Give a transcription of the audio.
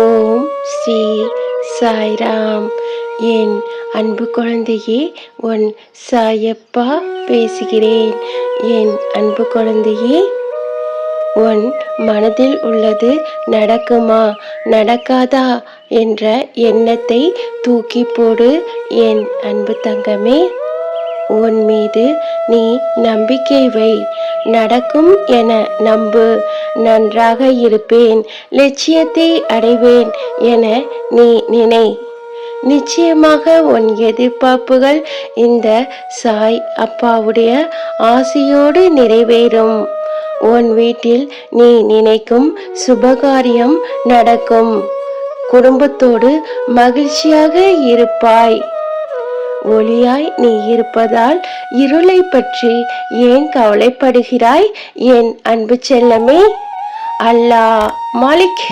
ஓம் ஸ்ரீ சாய்ராம். என் அன்பு குழந்தையே உன் சாயப்பா பேசுகிறேன். என் அன்பு குழந்தையே உன் மனதில் உள்ளது நடக்குமா? நடக்காதா என்ற எண்ணத்தை தூக்கி போடு என் அன்பு தங்கமே. உன் மீது நீ நம்பிக்கை வை. நடக்கும் என நம்பு. நன்றாக இருப்பேன். லட்சியத்தை அடைவேன் என நீ நினை. நிச்சயமாக உன் எதிர்பார்ப்புகள் இந்த சாய் அப்பாவுடைய ஆசையோடு நிறைவேறும். உன் வீட்டில் நீ நினைக்கும் சுபகாரியம் நடக்கும். குடும்பத்தோடு மகிழ்ச்சியாக இருப்பாய். ஒளியாய் நீ இருப்பதால் இருளை பற்றி ஏன் கவலைப்படுகிறாய்? என் அன்பு செல்லமே அல்லாஹ் மாலிக்.